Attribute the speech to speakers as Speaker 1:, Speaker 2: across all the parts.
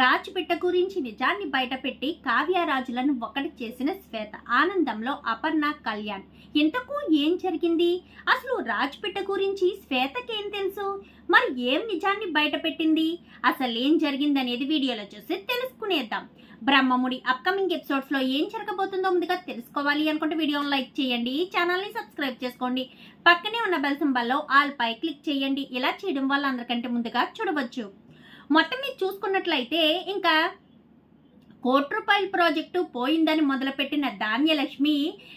Speaker 1: రాజ్పిట్ట గురించి నిజాన్ని బయటపెట్టి కావ్యరాజులను ఒకటి చేసిన శ్వేత ఆనందంలో అపర్ణ కళ్యాణ్. ఇంతకు ఏం జరిగింది? అసలు రాజ్పిట్ట గురించి శ్వేతకేం తెలుసు? మరి ఏం నిజాన్ని బయటపెట్టింది? అసలు ఏం జరిగిందనేది వీడియోలో చూసి తెలుసుకునేద్దాం. బ్రహ్మముడి అప్కమింగ్ ఎపిసోడ్స్లో ఏం జరగబోతుందో ముందుగా తెలుసుకోవాలి అనుకుంటే వీడియోని లైక్ చేయండి ఈ ఛానల్ని సబ్స్క్రైబ్ చేసుకోండి. పక్కనే ఉన్న బెల్ సింబల్లో ఆల్ పై క్లిక్ చేయండి. ఇలా చేయడం వల్ల అందరికంటే ముందుగా చూడవచ్చు. మొత్తం మీరు చూసుకున్నట్లయితే ఇంకా కోటి రూపాయల ప్రాజెక్టు పోయిందని మొదలుపెట్టిన ధాన్యలక్ష్మి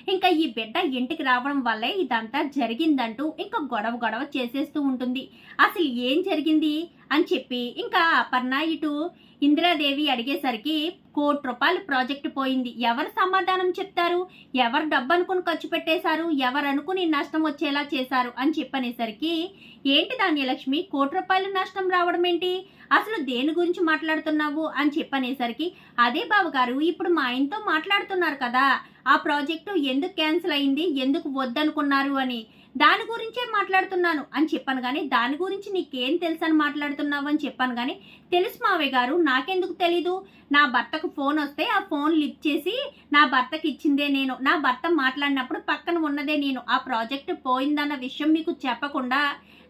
Speaker 1: ఇంకా ఈ బిడ్డ ఇంటికి రావడం వల్లే ఇదంతా జరిగిందంటూ ఇంకా గొడవ గొడవ చేసేస్తూ ఉంటుంది. అసలు ఏం జరిగింది? అని చెప్పి ఇంకా అపర్ణ ఇటు ఇందిరాదేవి అడిగేసరికి కోటి రూపాయల ప్రాజెక్టు పోయింది. ఎవరు సమాధానం చెప్తారు? ఎవరు డబ్బు అనుకుని ఖర్చు పెట్టేశారు? ఎవరు అనుకుని నష్టం వచ్చేలా చేశారు? అని చెప్పనేసరికి ఏంటి ధాన్యలక్ష్మి? కోటి రూపాయల నష్టం రావడం ఏంటి అసలు దేని గురించి మాట్లాడుతున్నావు అని చెప్పనేసరికి అదే బావగారు ఇప్పుడు మా ఆయనతో మాట్లాడుతున్నారు కదా ఆ ప్రాజెక్టు ఎందుకు క్యాన్సిల్ అయింది ఎందుకు వద్దనుకున్నారు అని. దాని గురించే మాట్లాడుతున్నాను అని చెప్పాను కానీ దాని గురించి నీకేం తెలుసు అని మాట్లాడుతున్నావు అని చెప్పాను కానీ తెలుసు మావయ్య గారు నాకెందుకు తెలీదు? నా భర్తకు ఫోన్ వస్తే ఆ ఫోన్ లిఫ్ట్ చేసి నా భర్తకి ఇచ్చిందే నేను. నా భర్త మాట్లాడినప్పుడు పక్కన ఉన్నదే నేను. ఆ ప్రాజెక్ట్ పోయిందన్న విషయం మీకు చెప్పకుండా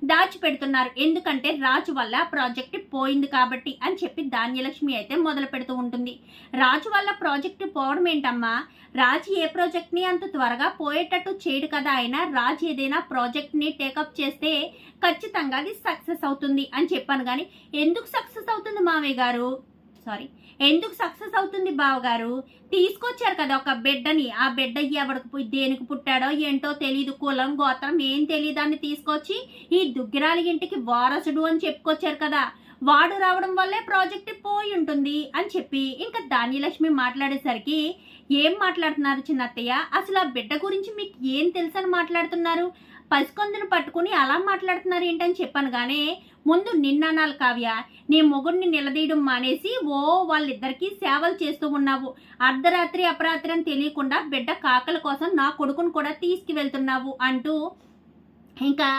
Speaker 1: దాచిపెడుతున్నారు. ఎందుకంటే రాజు వల్ల ప్రాజెక్ట్ పోయింది కాబట్టి అని చెప్పి ధాన్యలక్ష్మి అయితే మొదలు పెడుతూ ఉంటుంది. రాజు వల్ల ప్రాజెక్ట్ పోవడం ఏంటమ్మా? రాజు ఏ ప్రాజెక్ట్ని అంత త్వరగా పోయేటట్టు చేయడు కదా ఆయన రాజు ఏదైనా ప్రాజెక్ట్ని టేకప్ చేస్తే ఖచ్చితంగా అది సక్సెస్ అవుతుంది అని చెప్పాను కానీ ఎందుకు సక్సెస్ అవుతుంది మామయ్య గారు? సారీ ఎందుకు సక్సెస్ అవుతుంది బావగారు? తీసుకొచ్చారు కదా ఒక బిడ్డని. ఆ బిడ్డ ఎవరికి దేనికి పుట్టాడో ఏంటో తెలియదు కులం గోత్రం ఏం తెలియదాన్ని తీసుకొచ్చి ఈ దుగ్గిరాలి ఇంటికి వారసుడు అని చెప్పుకొచ్చారు కదా. వాడు రావడం వల్లే ప్రాజెక్ట్ పోయి ఉంటుంది అని చెప్పి ఇంకా ధాన్యలక్ష్మి మాట్లాడేసరికి ఏం మాట్లాడుతున్నారు చిన్నత్తయ్య? అసలు ఆ బిడ్డ గురించి మీకు ఏం తెలుసని మాట్లాడుతున్నారు? పసికొందును పట్టుకుని అలా మాట్లాడుతున్నారు ఏంటని చెప్పాను గానే ముందు నిన్ననాలు కావ్య నీ మొగుడిని నిలదీయడం మానేసి ఓ వాళ్ళిద్దరికీ సేవలు చేస్తూ ఉన్నావు. అర్ధరాత్రి అపరాత్రి అని తెలియకుండా బిడ్డ కాకల కోసం నా కొడుకును కూడా తీసుకువెళ్తున్నావు అంటూ ఇంకా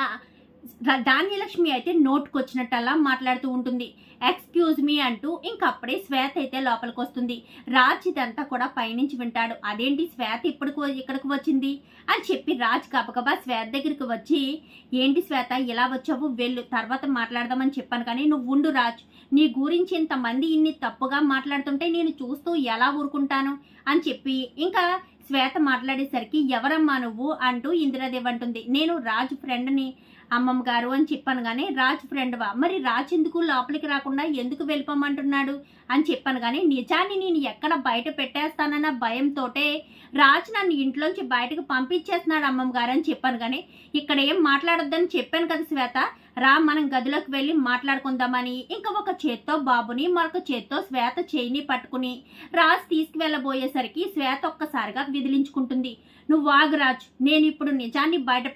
Speaker 1: ధాన్యలక్ష్మి అయితే నోటుకొచ్చినట్టల్లా మాట్లాడుతూ ఉంటుంది. ఎక్స్క్యూజ్ మీ అంటూ ఇంకప్పుడే శ్వేత అయితే లోపలికి వస్తుంది రాజ్ ఇదంతా కూడా పైనుంచి వింటాడు. అదేంటి శ్వేత ఇప్పుడు ఇక్కడికి వచ్చింది? అని చెప్పి రాజ్ గబగబా శ్వేత దగ్గరికి వచ్చి ఏంటి శ్వేత ఇలా వచ్చావు? వెళ్ళు తర్వాత మాట్లాడదామని చెప్పాను కానీ నువ్వు ఉండు రాజ్. నీ గురించి ఇంతమంది ఇన్ని తప్పుగా మాట్లాడుతుంటే నేను చూస్తూ ఎలా ఊరుకుంటాను? అని చెప్పి ఇంకా శ్వేత మాట్లాడేసరికి ఎవరమ్మా నువ్వు? అంటూ ఇందిరాదేవి అంటుంది. నేను రాజు ఫ్రెండ్ని అమ్మమ్మ గారు అని చెప్పాను కానీ రాజ్ ఫ్రెండ్వా మరి రాజ్ ఎందుకు లోపలికి రాకుండా ఎందుకు వెళ్ళిపోమంటున్నాడు అని చెప్పాను కానీ నిజాన్ని నేను ఎక్కడ బయట పెట్టేస్తానన్న భయంతోటే రాజ్ నన్ను ఇంట్లోంచి బయటకు పంపించేస్తున్నాడు అమ్మమ్మ గారు అని చెప్పాను కానీ ఇక్కడ ఏం మాట్లాడొద్దని చెప్పాను కదా శ్వేత. రా మనం గదిలోకి వెళ్ళి మాట్లాడుకుందామని. ఇంకా ఒక చేత్తో బాబుని మరొక చేత్తో శ్వేత చేయిని పట్టుకుని రాజ్ తీసుకువెళ్ళబోయేసరికి శ్వేత ఒక్కసారిగా విదిలించుకుంటుంది. నువ్వు ఆగు రాజు నేను ఇప్పుడు నిజాన్ని బయట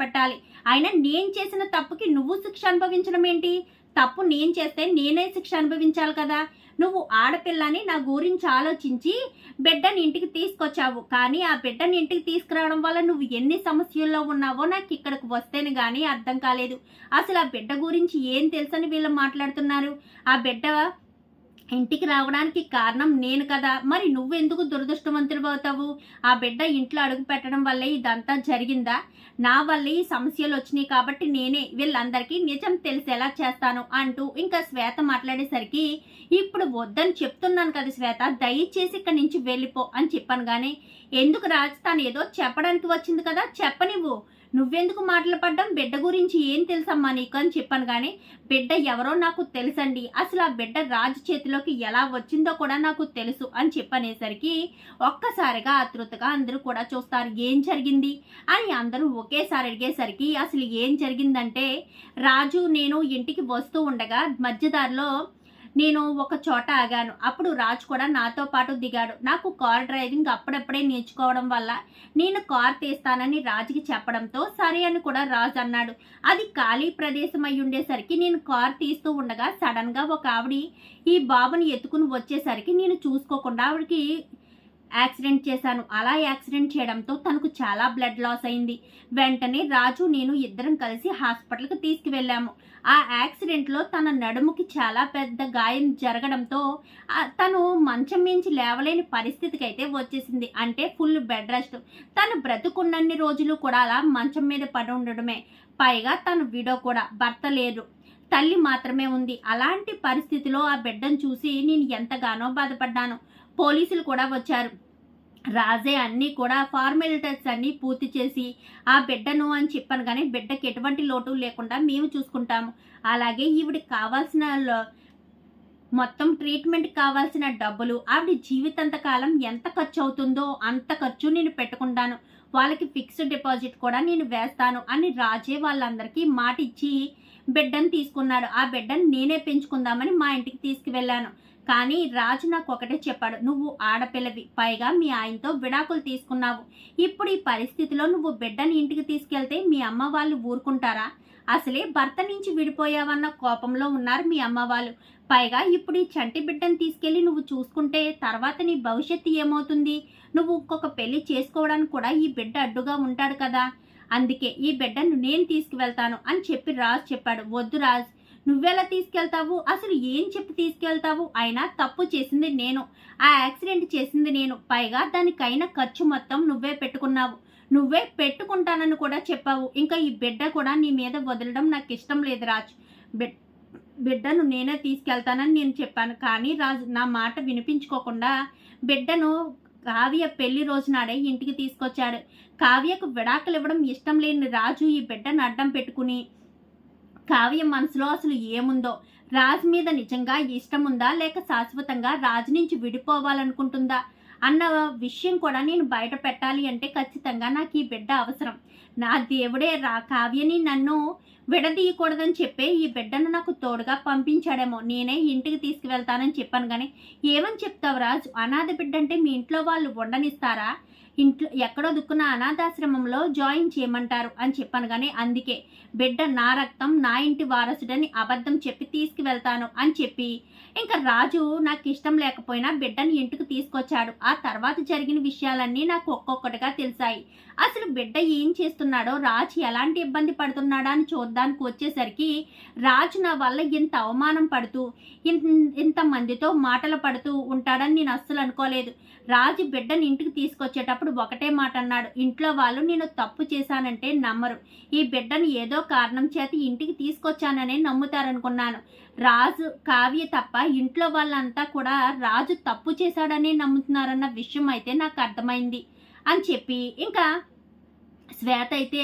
Speaker 1: అయినా నేను చేసిన తప్పుకి నువ్వు శిక్ష అనుభవించడం ఏంటి? తప్పు నేను చేస్తే నేనే శిక్ష అనుభవించాలి కదా. నువ్వు ఆడపిల్లని నా గురించి ఆలోచించి బిడ్డని ఇంటికి తీసుకొచ్చావు. కానీ ఆ బిడ్డని ఇంటికి తీసుకురావడం వల్ల నువ్వు ఎన్ని సమస్యల్లో ఉన్నావో నాకు ఇక్కడికి వస్తేనే కానీ అర్థం కాలేదు. అసలు ఆ బిడ్డ గురించి ఏం తెలుసని వీళ్ళు మాట్లాడుతున్నారు? ఆ బిడ్డ ఇంటికి రావడానికి కారణం నేను కదా. మరి నువ్వెందుకు దురదృష్టవంతుడు అవుతావు? ఆ బిడ్డ ఇంట్లో అడుగు పెట్టడం వల్లే ఇదంతా జరిగిందా? నా వల్లే ఈ సమస్యలు వచ్చినాయి కాబట్టి నేనే వీళ్ళందరికీ నిజం తెలిసేలా చేస్తాను అంటూ ఇంకా శ్వేత మాట్లాడేసరికి ఇప్పుడు వద్దని చెప్తున్నాను కదా శ్వేత దయచేసి ఇక్కడి నుంచి వెళ్ళిపో అని చెప్పాను కానీ ఎందుకు రాజు తాను ఏదో చెప్పడానికి వచ్చింది కదా చెప్పనివ్వు. నువ్వెందుకు మాటలు పడ్డం? బిడ్డ గురించి ఏం తెలుసమ్మా నీకు అని చెప్పాను కానీ బిడ్డ ఎవరో నాకు తెలుసండి. అసలు ఆ బిడ్డ రాజు చేతిలోకి ఎలా వచ్చిందో కూడా నాకు తెలుసు అని చెప్పనేసరికి ఒక్కసారిగా ఆతృతగా అందరూ కూడా చూస్తారు ఏం జరిగింది? అని అందరూ ఒకేసారి అడిగేసరికి అసలు ఏం జరిగిందంటే రాజు నేను ఇంటికి వస్తూ ఉండగా మధ్యదారిలో నేను ఒక చోట ఆగాను. అప్పుడు రాజు కూడా నాతో పాటు దిగాడు. నాకు కార్ డ్రైవింగ్ అప్పుడప్పుడే నేర్చుకోవడం వల్ల నేను కార్ తీస్తానని రాజుకి చెప్పడంతో సరే అని కూడా రాజు అన్నాడు. అది ఖాళీ ప్రదేశం అయి ఉండేసరికి నేను కార్ తీస్తూ ఉండగా సడన్గా ఒక ఆవిడ ఈ బాబుని ఎత్తుకుని వచ్చేసరికి నేను చూసుకోకుండా ఆవిడకి యాక్సిడెంట్ చేశాను. అలా యాక్సిడెంట్ చేయడంతో తనకు చాలా బ్లడ్ లాస్ అయింది. వెంటనే రాజు నేను ఇద్దరం కలిసి హాస్పిటల్కి తీసుకువెళ్ళాము. ఆ యాక్సిడెంట్లో తన నడుముకి చాలా పెద్ద గాయం జరగడంతో తను మంచం మించి లేవలేని పరిస్థితికి అయితే వచ్చేసింది. అంటే ఫుల్ బెడ్ రెస్ట్. తను బ్రతుకున్నన్ని రోజులు కూడా అలా మంచం మీద పడి ఉండడమే. పైగా తను విడో కూడా భర్త లేరు. తల్లి మాత్రమే ఉంది. అలాంటి పరిస్థితిలో ఆ బిడ్డను చూసి నేను ఎంతగానో బాధపడ్డాను. పోలీసులు కూడా వచ్చారు. రాజే అన్నీ కూడా ఫార్మాలిటీస్ అన్నీ పూర్తి చేసి ఆ బిడ్డను అని చెప్పాను కానీ బిడ్డకి ఎటువంటి లోటు లేకుండా మేము చూసుకుంటాము. అలాగే ఈవిడికి కావాల్సిన లో- మొత్తం ట్రీట్మెంట్ కావాల్సిన డబ్బులు ఆవిడ జీవితాంత కాలం ఎంత ఖర్చు అవుతుందో అంత ఖర్చు నేను పెట్టుకుంటాను. వాళ్ళకి ఫిక్స్డ్ డిపాజిట్ కూడా నేను వేస్తాను అని రాజే వాళ్ళందరికీ మాట ఇచ్చి బిడ్డను తీసుకున్నాడు ఆ బిడ్డను నేనే పెంచుకుందామని మా ఇంటికి తీసుకువెళ్ళాను. కానీ రాజు నాకు ఒకటే చెప్పాడు నువ్వు ఆడపిల్లవి పైగా మీ ఆయనతో విడాకులు తీసుకున్నావు. ఇప్పుడు ఈ పరిస్థితిలో నువ్వు బిడ్డని ఇంటికి తీసుకెళ్తే మీ అమ్మ వాళ్ళు ఊరుకుంటారా? అసలే భర్త నుంచి విడిపోయావన్న కోపంలో ఉన్నారు మీ అమ్మ వాళ్ళు. పైగా ఇప్పుడు ఈ చంటి బిడ్డను తీసుకెళ్ళి నువ్వు చూసుకుంటే తర్వాత నీ భవిష్యత్తు ఏమవుతుంది? నువ్వు ఇంకొక పెళ్ళి చేసుకోవడానికి కూడా ఈ బిడ్డ అడ్డుగా ఉంటాడు కదా. అందుకే ఈ బిడ్డను నేను తీసుకువెళ్తాను అని చెప్పి రాజు చెప్పాడు. వద్దు రాజు నువ్వెలా తీసుకెళ్తావు? అసలు ఏం చెప్పి తీసుకెళ్తావు? అయినా తప్పు చేసింది నేను. ఆ యాక్సిడెంట్ చేసింది నేను. పైగా దానికైన ఖర్చు మొత్తం నువ్వే పెట్టుకున్నావు. నువ్వే పెట్టుకుంటానని కూడా చెప్పావు. ఇంకా ఈ బిడ్డ కూడా నీ మీద వదలడం నాకు ఇష్టం లేదు రాజు. బిడ్డను నేనే తీసుకెళ్తానని నేను చెప్పాను. కానీ రాజు నా మాట వినిపించుకోకుండా బిడ్డను కావ్య పెళ్ళి రోజు నాడే ఇంటికి తీసుకొచ్చాడు. కావ్యకు విడాకులు ఇవ్వడం ఇష్టం లేని రాజు ఈ బిడ్డను అడ్డం పెట్టుకుని కావ్య మనసులో అసలు ఏముందో? రాజు మీద నిజంగా ఇష్టం ఉందా లేక శాశ్వతంగా రాజు నుంచి విడిపోవాలనుకుంటుందా? అన్న విషయం కూడా నేను బయట పెట్టాలి అంటే ఖచ్చితంగా నాకు ఈ బిడ్డ అవసరం. నా దేవుడే రా కావ్యని నన్ను విడదీయకూడదని చెప్పే ఈ బిడ్డను నాకు తోడుగా పంపించాడేమో. నేనే ఇంటికి తీసుకువెళ్తానని చెప్పాను కానీ ఏమని చెప్తావు రాజు? అనాథ బిడ్డ అంటే మీ ఇంట్లో వాళ్ళు ఉండనిస్తారా? ఇంట్లో ఎక్కడో దుక్కున అనాథాశ్రమంలో జాయిన్ చేయమంటారు అని చెప్పాను కానీ అందుకే. బిడ్డ నా రక్తం నా ఇంటి వారసుడని అబద్ధం చెప్పి తీసుకువెళ్తాను అని చెప్పి. ఇంకా రాజు నాకు ఇష్టం లేకపోయినా బిడ్డని ఇంటికి తీసుకొచ్చాడు. ఆ తర్వాత జరిగిన విషయాలన్నీ నాకు ఒక్కొక్కటిగా తెలిసాయి. అసలు బిడ్డ ఏం చేస్తున్నాడో రాజు ఎలాంటి ఇబ్బంది పడుతున్నాడా అని చూడ్డానికి వచ్చేసరికి రాజు నా వల్ల ఇంత అవమానం పడుతూ ఇన్- ఇంత మందితో మాటలు పడుతూ ఉంటాడని నేను అస్సలు అనుకోలేదు. రాజు బిడ్డని ఇంటికి తీసుకొచ్చేటప్పుడు ఒకటే మాట అన్నాడు. ఇంట్లో వాళ్ళు నేను తప్పు చేశానంటే నమ్మరు. ఈ బిడ్డను ఏదో కారణం చేత ఇంటికి తీసుకొచ్చాననే నమ్ముతారనుకున్నాను. రాజు కావ్య తప్ప ఇంట్లో వాళ్ళంతా కూడా రాజు తప్పు చేశాడనే నమ్ముతున్నారన్న విషయం అయితే నాకు అర్థమైంది. అని చెప్పి ఇంకా శ్వేత అయితే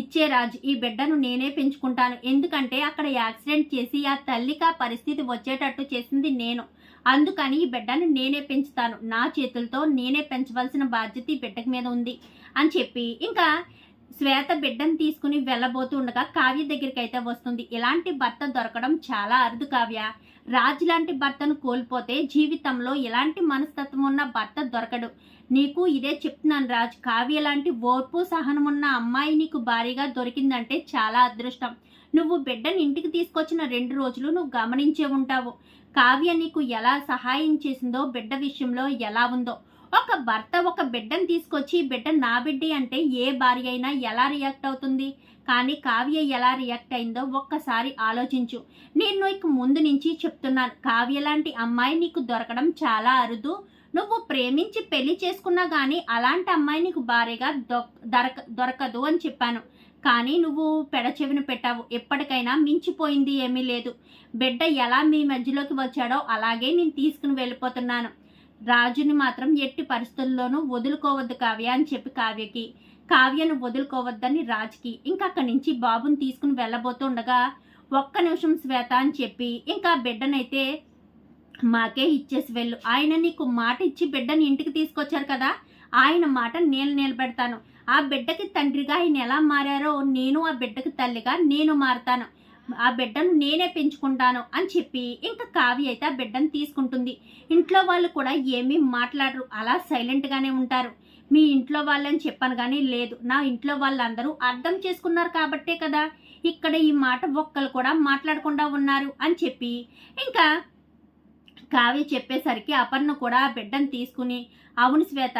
Speaker 1: ఇచ్చే రాజు ఈ బిడ్డను నేనే పెంచుకుంటాను. ఎందుకంటే అక్కడ యాక్సిడెంట్ చేసి ఆ తల్లికి ఆ పరిస్థితి వచ్చేటట్టు చేసింది నేను. అందుకని ఈ బిడ్డను నేనే పెంచుతాను. నా చేతులతో నేనే పెంచవలసిన బాధ్యత ఈ బిడ్డకి మీద ఉంది అని చెప్పి ఇంకా శ్వేత బిడ్డను తీసుకుని వెళ్ళబోతూ ఉండగా కావ్య దగ్గరికి అయితే వస్తుంది. ఇలాంటి భర్త దొరకడం చాలా అరుదు కావ్య. రాజు లాంటి భర్తను కోల్పోతే జీవితంలో ఎలాంటి మనస్తత్వం ఉన్న భర్త దొరకడు. నీకు ఇదే చెప్తున్నాను రాజ్. కావ్య లాంటి ఓర్పు సహనం ఉన్న అమ్మాయి నీకు భారీగా దొరికిందంటే చాలా అదృష్టం. నువ్వు బిడ్డని ఇంటికి తీసుకొచ్చిన రెండు రోజులు నువ్వు గమనించే ఉంటావు. కావ్య నీకు ఎలా సహాయం చేసిందో బిడ్డ విషయంలో ఎలా ఉందో. ఒక భర్త ఒక బిడ్డను తీసుకొచ్చి బిడ్డ నా బిడ్డ అంటే ఏ భార్య అయినా ఎలా రియాక్ట్ అవుతుంది? కానీ కావ్య ఎలా రియాక్ట్ అయిందో ఒక్కసారి ఆలోచించు. నేను నీకు ముందు నుంచి చెప్తున్నాను. కావ్య లాంటి అమ్మాయి నీకు దొరకడం చాలా అరుదు. నువ్వు ప్రేమించి పెళ్ళి చేసుకున్నా కానీ అలాంటి అమ్మాయి నీకు భారీగా దొ- దొరక దొరకదు అని చెప్పాను. కానీ నువ్వు పెడచెవిన పెట్టావు. ఎప్పటికైనా మించిపోయింది ఏమీ లేదు. బిడ్డ ఎలా మీ మధ్యలోకి వచ్చాడో అలాగే నేను తీసుకుని వెళ్ళిపోతున్నాను. రాజుని మాత్రం ఎట్టి పరిస్థితుల్లోనూ వదులుకోవద్దు కావ్య అని చెప్పి కావ్యకి. కావ్యను వదులుకోవద్దని రాజ్కి ఇంకా అక్కడి నుంచి బాబుని తీసుకుని వెళ్ళబోతుండగా ఒక్క నిమిషం శ్వేత అని చెప్పి ఇంకా బిడ్డనైతే మాకే ఇచ్చేసి వెళ్ళు. ఆయన నీకు మాట ఇచ్చి బిడ్డని ఇంటికి తీసుకొచ్చారు కదా ఆయన మాట నేను నిలబెడతాను. ఆ బిడ్డకి తండ్రిగా ఆయన ఎలా మారారో నేను ఆ బిడ్డకి తల్లిగా నేను మారుతాను. ఆ బిడ్డను నేనే పెంచుకుంటాను అని చెప్పి ఇంకా కావ్య అయితే ఆ బిడ్డను తీసుకుంటుంది. ఇంట్లో వాళ్ళు కూడా ఏమీ మాట్లాడరు. అలా సైలెంట్గానే ఉంటారు. మీ ఇంట్లో వాళ్ళని చెప్పాను కానీ లేదు. నా ఇంట్లో వాళ్ళందరూ అర్థం చేసుకున్నారు కాబట్టే కదా. ఇక్కడ ఈ మాట ఒక్కరు కూడా మాట్లాడకుండా ఉన్నారు అని చెప్పి ఇంకా కావ్య చెప్పేసరికి అపర్ణ కూడా బిడ్డను తీసుకుని అవును శ్వేత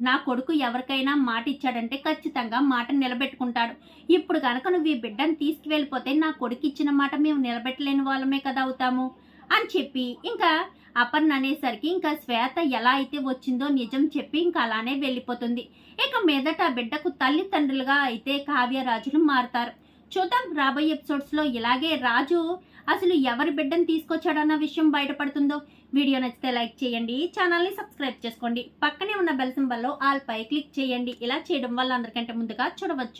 Speaker 1: నా కొడుకు ఎవరికైనా మాట ఇచ్చాడంటే ఖచ్చితంగా మాట నిలబెట్టుకుంటాడు. ఇప్పుడు కనుక నువ్వు ఈ బిడ్డను తీసుకువెళ్ళిపోతే నా కొడుకు ఇచ్చిన మాట మేము నిలబెట్టలేని వాళ్ళమే కదా అవుతాము అని చెప్పి ఇంకా అపర్ణ అనేసరికి ఇంకా శ్వేత ఎలా అయితే వచ్చిందో నిజం చెప్పి ఇంకా అలానే వెళ్ళిపోతుంది. ఇక మీదట ఆ బిడ్డకు తల్లిదండ్రులుగా అయితే కావ్యరాజులు మారుతారు. చూద్దాం రాబోయే ఎపిసోడ్స్లో ఇలాగే రాజు అసలు ఎవరి బిడ్డను తీసుకొచ్చాడన్న విషయం బయటపడుతుందో. వీడియో నచ్చితే లైక్ చేయండి ఛానల్ని సబ్స్క్రైబ్ చేసుకోండి. పక్కనే ఉన్న బెల్ సింబల్లో ఆల్ పై క్లిక్ చేయండి. ఇలా చేయడం వల్ల అందరికంటే ముందుగా చూడవచ్చు.